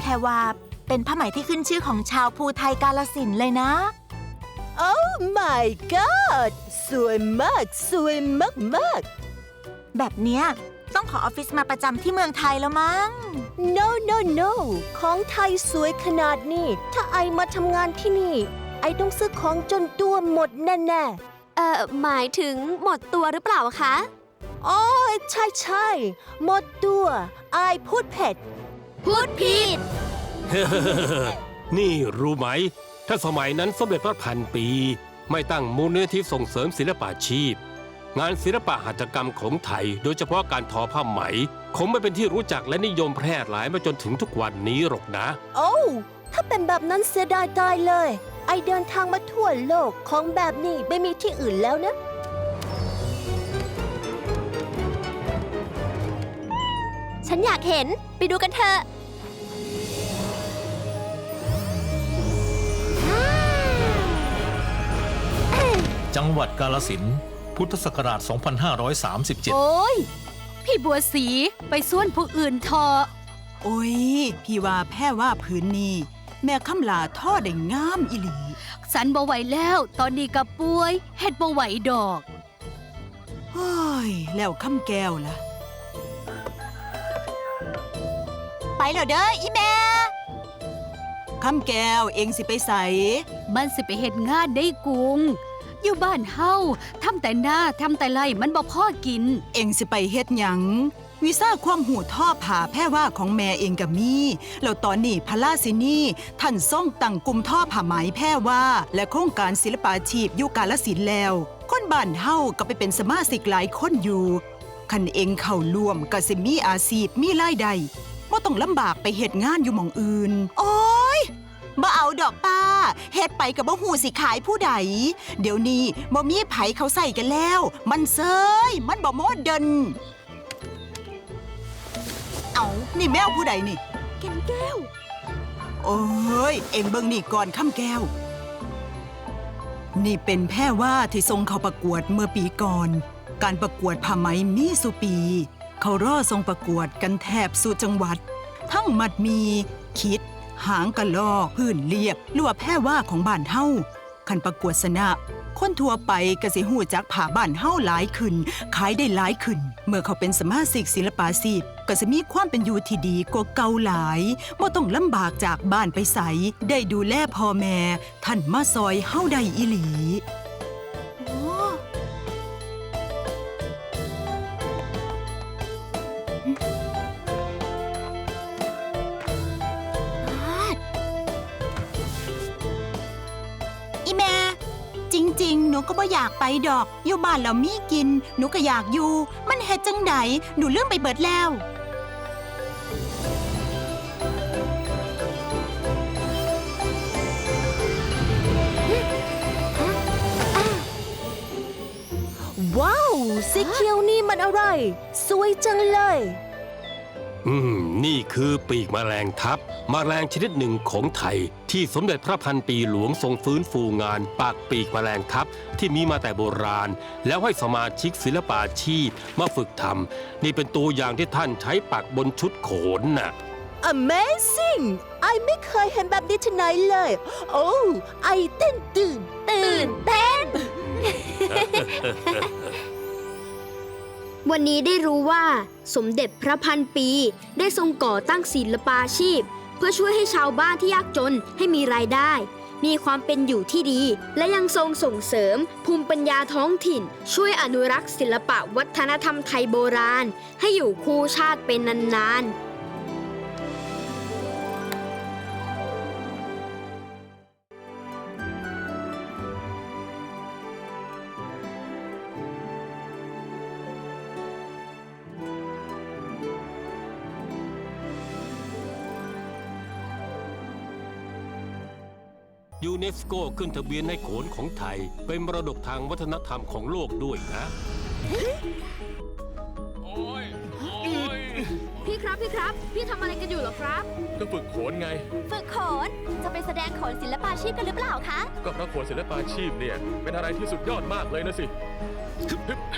แพรวา เป็นผ้าไหมที่ขึ้นชื่อของชาวภูไทยกาลสินธุ์เลยนะ Oh my god สวยมาก สวยมากมากแบบเนี้ยต้องขอออฟฟิศมาประจำที่เมืองไทยแล้วมั้งๆ no no no ของไทยสวยขนาดนี้ ถ้าไอมาทำงานที่นี่ ไอต้องซื้อของจนตัวหมดแน่เอ่อ หมายถึงหมดตัวหรือเปล่าคะๆอ๋อใช่ใช่ๆหมดตัว ไอพูดเผ็ด พูดผิด นี่รู้ไหม ถ้าสมัยนั้นสมเด็จพระพันปี ไม่ตั้งมูลนิธิส่งเสริมศิลปาชีพ งานศิลปะหัตถกรรมของไทย โดยเฉพาะการทอผ้าไหม คงไม่เป็นที่รู้จักและนิยมแพร่หลายมาจนถึงทุกวันนี้หรอกนะ โอ้วถ้าเป็นแบบนั้นเสียดายตายเลย ไอเดินทางมาทั่วโลกของแบบนี้ไม่มีที่อื่นแล้วนะ ฉันอยากเห็นไปดูกันเถอะจังหวัดกาลสินธุ์พุทธศักราช 2537 โอ้ย พี่บัวสีไปส่วนผู้อื่นเถอะโอ้ย พี่ว่าแพ้ว่าผืนนี้ แม่คำลาท่อได้งามอิหลี สันบ่ไหวแล้ว ตอนนี้กับป่วยเฮ็ดบ่ไหวดอกโอ้ย แล้วคำแก้วล่ะ แล้วเด้ออีแม่ คำแก้วเองสิไปใส่มันสิไปเฮ็ดงานได้กรุง อยู่บ้านเฮาทำแต่หน้าทำแต่ไรมันบ่พอกิน เองสิไปเฮ็ดหยังวิซ่าความหูท่อผ่าแพ้ว่าของแม่เองกับมีแล้วตอนนี้พระราชินีท่านทรงตั้งกลุ่มท่อผ้าไหมแพ้ว่า และโครงการศิลปาชีพอยู่กาลสินธุ์แล้ว คนบ้านเฮาก็ไปเป็นสมาชิกหลายคนอยู่ คันเองเข้าร่วมก็สิมีอาชีพมีรายได้ บ่ต้องลำบากไปเฮ็ดงานอยู่หม่องอื่น โอ้ยบ่เอาดอกป้าเฮ็ดไปกับบ่ฮู้สิขายผู้ใด เดี๋ยวนี้บ่มีไผเขาใส่กันแล้ว มันเซยมันบ่โมดเดินเอานี่แมวผู้ใดนี่ แก้มแก้ว โอ้ย เอ็งเบิ่งนี่ก่อนข้ามแก้ว นี่เป็นแพร่ว่าที่ทรงเขาประกวดเมื่อปีก่อน การประกวดผ้าไหมมีสุปี เขารอทรงประกวดกันแทบสุจังหวัด ทั้งมัดมี คิด หางกะลอกพื้นเรียกหรือว่าแพร่ว่าของบ้านเฮาคันประกวดสนะคนทั่วไปก็สิหูจักผ่าบ้านเฮาหลายขึ้น ขายได้หลายขึ้น เมื่อเขาเป็นสมาชิกศิลปาชีพก็จะมีความเป็นอยู่ที่ดีกว่าเก่าหลายบ่ต้องลำบากจากบ้านไปใสได้ดูแลพ่อแม่ท่านมาซอยเฮาได้อีหลี อีแม่ จริง ๆ หนูก็บ่อยากไปดอก อยู่บ้านเรามีกิน หนูก็อยากอยู่ มันเฮ็ดจังไดหนูเลื่อมไปเบิดแล้ว สีเขียวนี่มันอะไร สวยจังเลย อืม นี่คือปีกแมลงทับมแมลงชนิดหนึ่งของไทย ที่สมเด็จพระพันปีหลวงทรงฟื้นฟูงาน ปากปีกแมลงทับที่มีมาแต่โบราณ แล้วให้สมาชิกศิลปาชีพมาฝึกทำนี่เป็นตัวอย่างที่ท่านใช้ปักบนชุดโขนน่ะ Amazing ไอไม่เคยเห็นแบบนี้ที่ไหนเลย โอ้ ไอเต้นตื่นตื่นเต้น วันนี้ได้รู้ว่าสมเด็จพระพันปี ได้ทรงก่อตั้งศิลปาชีพ เพื่อช่วยให้ชาวบ้านที่ยากจนให้มีรายได้ มีความเป็นอยู่ที่ดี และยังทรงส่งเสริม ภูมิปัญญาท้องถิ่น ช่วยอนุรักษ์ศิลปะวัฒนธรรมไทยโบราณ ให้อยู่คู่ชาติเป็นนานๆ ยูเนสโกขึ้นทะเบียนให้โขนของไทย เป็นมรดกทางวัฒนธรรมของโลกด้วยนะพี่ครับพี่ครับ พี่ทำอะไรกันอยู่เหรอครับ ก็ฝึกโขนไง ฝึกโขน จะไปแสดงโขนศิลปาชีพกันหรือเปล่าคะ ก็เพราะโขนศิลปาชีพเนี่ย เป็นอะไรที่สุดยอดมากเลยนะสิโห